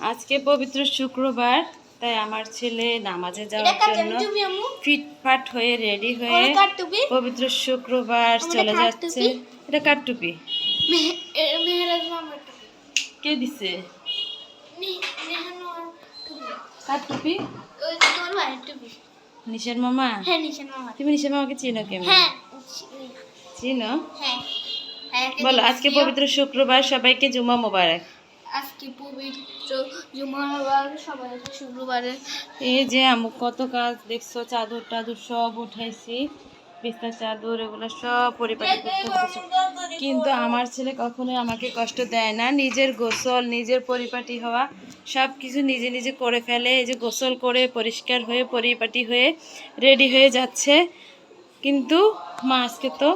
আজকে পবিত্র শুক্রবার তাই আমার ছেলে নামাজে যাওয়ার জন্য ফিটফাট হয়ে রেডি হয়ে পবিত্র শুক্রবার চলে যাচ্ছে। এটা কার টুপি? কে দিছে? কার টুপি? মামা? হ্যাঁ নিশান তুমি নিশার মামাকে চিনো কেমন? হ্যাঁ চিনো? হ্যাঁ বলো আজকে পবিত্র শুক্রবার সবাইকে জুমা মোবারক। আজকে পবিত্র জুমাবার সবাই শুক্রবারে। এই যে আমু কত কাজ দেখছ চাদর টাদর সব উঠাইছি বিস্তার চাদর এগুলো সব পরিপাটি করতে কিন্তু আমার ছেলে কখনোই আমাকে কষ্ট দেয় না নিজের গোসল নিজের পরিপাটি হওয়া সব কিছু নিজে নিজে করে ফেলে এই যে গোসল করে পরিষ্কার হয়ে পরিপাটি হয়ে রেডি হয়ে যাচ্ছে। কিন্তু মা আজকে তো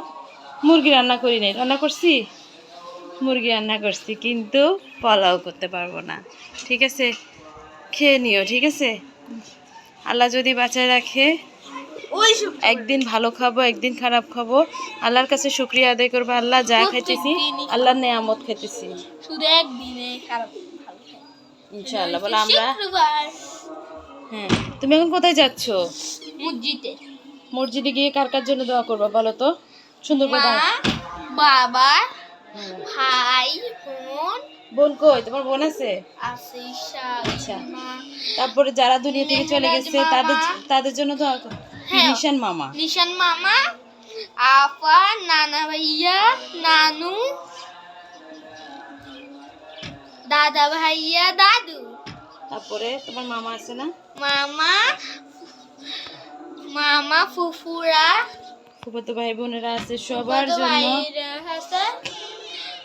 মুরগি রান্না করি নাই। রান্না করছি? মুরগি রান্না করছি কিন্তু পোলাও করতে পারব না। ঠিক আছে? খেয়ে নিও ঠিক আছে? আল্লাহ যদি বাঁচায় রাখে ওই একদিন ভালো খাব একদিন খারাপ খাব। আল্লাহর কাছে শুক্রিয়া আদায় করব আল্লাহ যা খাইতেছি আল্লাহর নেয়ামত খাইতেছি। শুধু একদিনে খারাপ ইনশাআল্লাহ বলে আমরা হ্যাঁ তুমি এখন কোথায় যাচ্ছ? মসজিদে। মসজিদে গিয়ে কার কার জন্য দোয়া করব বলো তো? সুন্দর করে বাবা। ভাই বোন। বোন কই? তোমার বোন আছে? আচ্ছা। তারপরে যারা দুনিয়া থেকে চলে গেছে তাদের তাদের জন্য দোয়া করো। হ্যাঁ। নিশান মামা। নিশান মামা আপা নানা ভাইয়া নানু দাদা ভাইয়া দাদু। তারপরে তোমার মামা আছে না? মামা মামা ফুফুরা। ফুফাতো ভাই বোনেরা আছে সবার জন্য।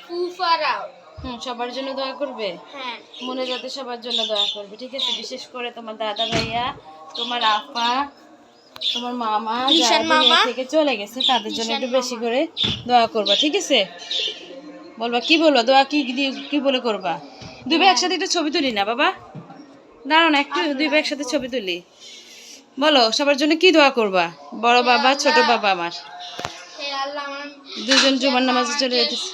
ফুফারাও হুম সবার জন্য দোয়া করবে? হ্যাঁ। মনে যাতে সবার জন্য দোয়া করবে ঠিক আছে? বিশেষ করে তোমার দাদা ভাইয়া তোমার আপা তোমার মামা মামা। থেকে চলে গেছে তাদের জন্য একটু বেশি করে দোয়া করবা ঠিক আছে? বলবা কি বলব? দোয়া কি কি বলে করবা? দুই ভাই একসাথে একটু ছবি তুলি না বাবা? দাঁড়াও না একটু দুই ভাই একসাথে ছবি তুলি। বলো সবার জন্য কি দোয়া করবা? বড় বাবা ছোট বাবা আমার। দুজন জুমার নামাজে চলে যেতেছে।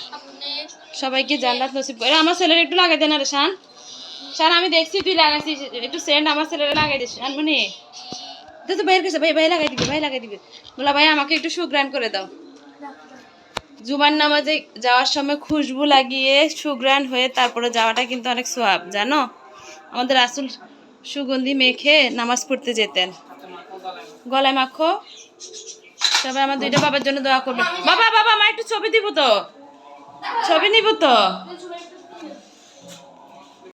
সবাইকে জান্নাত নসিব করে। আমার ছেলের একটু লাগাই দে না রে শান। শান, আমি দেখছি তুই লাগাইছিস। একটু সেন্ট আমার ছেলের লাগাই দিস শান মানে তো তো বাইরের কাছে ভাই ভাই লাগাই দিবি, ভাই লাগাই দিবি। বলা, ভাই, আমাকে একটু সুগ্রান করে দাও। জুমার নামাজে যাওয়ার সময় খুশবু লাগিয়ে সুগ্রান হয়ে তারপরে যাওয়াটা কিন্তু অনেক সোয়াব, জানো? আমাদের আসল সুগন্ধি মেখে নামাজ পড়তে যেতেন। গলায় মাখো। তবে আমার দুইটা বাবার জন্য দোয়া করবে। বাবা বাবা, মা, একটু ছবি দিব তো। ছবি নিব তো